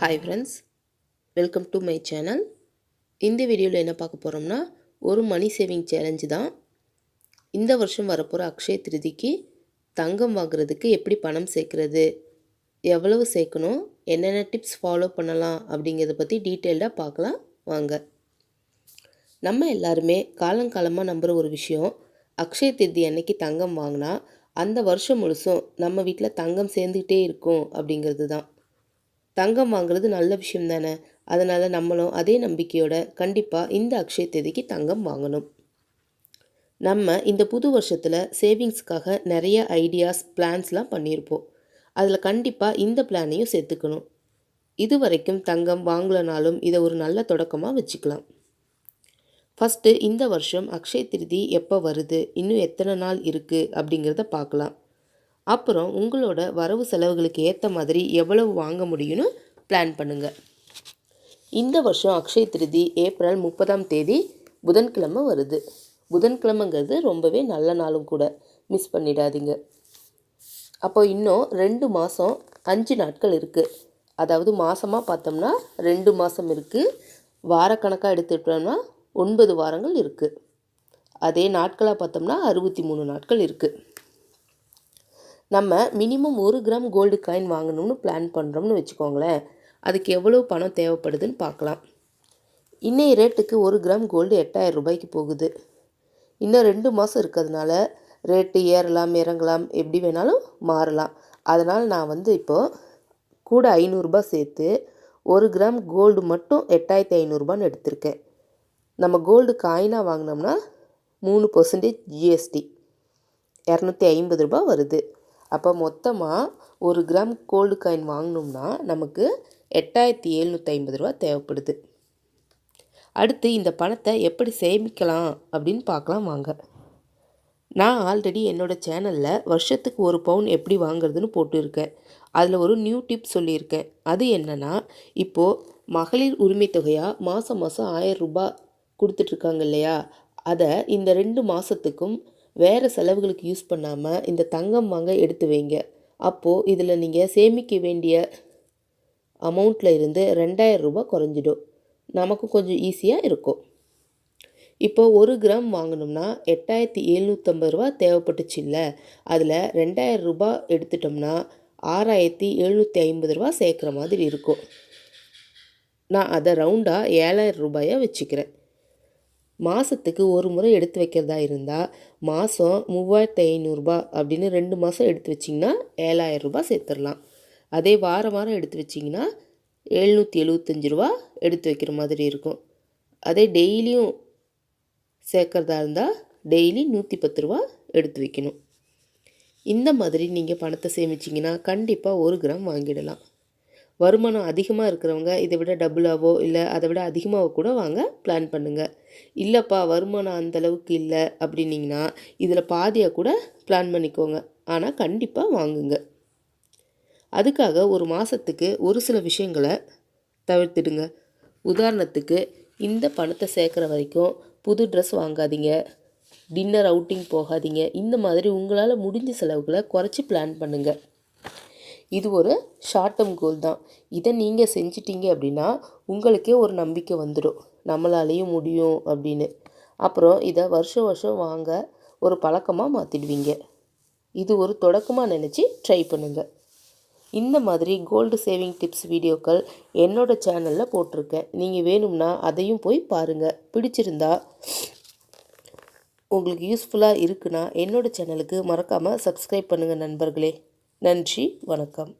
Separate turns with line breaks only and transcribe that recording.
Hi friends welcome to my channel இந்த வீடியோவில் என்ன பார்க்க போகிறோம்னா ஒரு மணி சேவிங் சேலஞ்சு தான். இந்த வருஷம் வரப்போகிற அக்ஷய திருதிக்கு தங்கம் வாங்குறதுக்கு எப்படி பணம் சேர்க்குறது எவ்வளவு சேர்க்கணும் என்னென்ன டிப்ஸ் ஃபாலோ பண்ணலாம் அப்படிங்கிறத பற்றி டீட்டெயில்டாக பார்க்கலாம் வாங்க. நம்ம எல்லாருமே காலங்காலமாக நம்புகிற ஒரு விஷயம் அக்ஷய திருதி அன்னைக்கு தங்கம் வாங்கினா அந்த வருஷம் முழுசும் நம்ம வீட்டில் தங்கம் சேர்ந்துக்கிட்டே இருக்கும் அப்படிங்கிறது தான் தங்கம் வாங்குறது நல்ல விஷயம் தானே? அதனால் நம்மளும் அதே நம்பிக்கையோட கண்டிப்பாக இந்த அக்ஷய தேதிக்கு தங்கம் வாங்கணும். நம்ம இந்த புது வருஷத்தில் சேவிங்ஸ்க்காக நிறைய ஐடியாஸ் பிளான்ஸ்லாம் பண்ணியிருப்போம். அதில் கண்டிப்பாக இந்த பிளானையும் சேர்த்துக்கணும். இது வரைக்கும் தங்கம் வாங்கலனாலும் இதை ஒரு நல்ல தொடக்கமாக வச்சுக்கலாம். ஃபஸ்ட்டு இந்த வருஷம் அக்ஷய திருதி எப்போ வருது? இன்னும் எத்தனை நாள் இருக்குது அப்படிங்கிறத பார்க்கலாம். அப்புறம் உங்களோட வரவு செலவுகளுக்கு ஏற்ற மாதிரி எவ்வளவு வாங்க முடியும்னு பிளான் பண்ணுங்கள் இந்த வருஷம் அக்ஷய திருதி ஏப்ரல் முப்பதாம் தேதி புதன்கிழமை வருது. புதன்கிழமைங்கிறது ரொம்பவே நல்ல நாளும் கூட. மிஸ் பண்ணிடாதீங்க. அப்போ இன்னும் ரெண்டு மாதம் அஞ்சு நாட்கள் இருக்குது அதாவது மாதமாக பார்த்தோம்னா ரெண்டு மாதம் இருக்குது வாரக்கணக்காக எடுத்துக்கிட்டோம்னா ஒன்பது வாரங்கள் இருக்குது அதே நாட்களாக பார்த்தோம்னா அறுபத்தி மூணு நாட்கள் இருக்குது நம்ம மினிமம் ஒரு கிராம் கோல்டு காயின் வாங்கணும்னு பிளான் பண்ணுறோம்னு வச்சுக்கோங்களேன். அதுக்கு எவ்வளோ பணம் தேவைப்படுதுன்னு பார்க்கலாம். இன்னைய ரேட்டுக்கு ஒரு கிராம் கோல்டு எட்டாயிரம் ரூபாய்க்கு போகுது. இன்னும் ரெண்டு மாதம் இருக்கிறதுனால ரேட்டு ஏறலாம் இறங்கலாம் எப்படி வேணாலும் மாறலாம். அதனால் நான் வந்து இப்போது கூட ஐநூறுரூபா சேர்த்து ஒரு கிராம் கோல்டு மட்டும் எட்டாயிரத்தி ஐநூறுரூபான்னு எடுத்திருக்கேன். நம்ம கோல்டு காயினாக வாங்கினோம்னா மூணு பர்சன்டேஜ் ஜிஎஸ்டி இரநூத்தி ஐம்பது ரூபா வருது. அப்போ மொத்தமாக ஒரு கிராம் கோல்டு காயின் வாங்கினோம்னா நமக்கு எட்டாயிரத்தி எழுநூற்றி ஐம்பது ரூபா தேவைப்படுது. அடுத்து இந்த பணத்தை எப்படி சேமிக்கலாம் அப்படின்னு பார்க்கலாம் வாங்க. நான் ஆல்ரெடி என்னோடய சேனலில் வருஷத்துக்கு ஒரு பவுன் எப்படி வாங்குறதுன்னு போட்டிருக்கேன். அதில் ஒரு நியூ டிப் சொல்லியிருக்கேன். அது என்னென்னா இப்போது மகளிர் உரிமை தொகையாக மாதம் மாதம் ஆயிரம் ரூபாய் கொடுத்துட்ருக்காங்க இல்லையா? அதை இந்த ரெண்டு மாதத்துக்கும் வேறு செலவுகளுக்கு யூஸ் பண்ணாமல் இந்த தங்கம் வாங்க எடுத்து வைங்க. அப்போது இதில் நீங்கள் சேமிக்க வேண்டிய அமௌண்ட்டில் இருந்து ரெண்டாயிரம் ரூபாய் குறைஞ்சிடும். நமக்கு கொஞ்சம் ஈஸியாக இருக்கும். இப்போ ஒரு கிராம் வாங்கினோம்னா எட்டாயிரத்தி எழுநூற்றம்பது ரூபா தேவைப்பட்டுச்சு இல்லை அதில் ரெண்டாயிரம் ரூபா எடுத்துட்டோம்னா ஆறாயிரத்தி எழுநூற்றி ஐம்பது ரூபா சேர்க்குற மாதிரி இருக்கும். நான் அதை ரவுண்டாக ஏழாயிரம் ரூபாயாக வச்சுக்கிறேன். மாதத்துக்கு ஒரு முறை எடுத்து வைக்கிறதா இருந்தால் மாதம் மூவாயிரத்து ஐநூறுரூபா அப்படின்னு ரெண்டு மாதம் எடுத்து வச்சிங்கன்னா ஏழாயிரம் ரூபாய் சேர்த்துடலாம். அதே வாரம் வாரம் எடுத்து வச்சிங்கன்னா எழுநூற்றி எழுபத்தஞ்சி ரூபா எடுத்து வைக்கிற மாதிரி இருக்கும். அதே டெய்லியும் சேர்க்குறதா இருந்தால் டெய்லி நூற்றி பத்து ரூபா எடுத்து வைக்கணும். இந்த மாதிரி நீங்கள் பணத்தை சேமிச்சிங்கன்னா கண்டிப்பாக ஒரு கிராம் வாங்கிடலாம். வருமானம் அதிகமாக இருக்கிறவங்க இதை விட டபுளாவோ இல்லை அதை விட அதிகமாக கூட வாங்க பிளான் பண்ணுங்கள் இல்லைப்பா வருமானம் அந்தளவுக்கு இல்லை அப்படின்னிங்கன்னா இதில் பாதியாக கூட பிளான் பண்ணிக்கோங்க. ஆனால் கண்டிப்பாக வாங்குங்க. அதுக்காக ஒரு மாதத்துக்கு ஒரு சில விஷயங்களை தவிர்த்துடுங்க. உதாரணத்துக்கு இந்த பணத்தை சேர்க்குற வரைக்கும் புது ட்ரெஸ் வாங்காதீங்க. டின்னர் அவுட்டிங் போகாதீங்க. இந்த மாதிரி உங்களால் முடிஞ்ச செலவுகளை குறைச்சி பிளான் பண்ணுங்கள் இது ஒரு ஷார்ட் டேர்ம் கோல் தான். இதை நீங்கள் செஞ்சிட்டீங்க அப்படின்னா உங்களுக்கே ஒரு நம்பிக்கை வந்துடும். நம்மளாலேயும் முடியும் அப்படின்னு. அப்புறம் இதை வருஷம் வருஷம் வாங்க ஒரு பழக்கமாக மாற்றிடுவீங்க இது ஒரு தொடக்கமாக நினச்சி ட்ரை பண்ணுங்கள் இந்த மாதிரி கோல்டு சேவிங் டிப்ஸ் வீடியோக்கள் என்னோடய சேனலில் போட்டிருக்கேன். நீங்கள் வேணும்னா அதையும் போய் பாருங்கள் பிடிச்சிருந்தா உங்களுக்கு யூஸ்ஃபுல்லாக இருக்குன்னா என்னோடய சேனலுக்கு மறக்காமல் சப்ஸ்கிரைப் பண்ணுங்கள் நண்பர்களே. நன்றி வணக்கம்.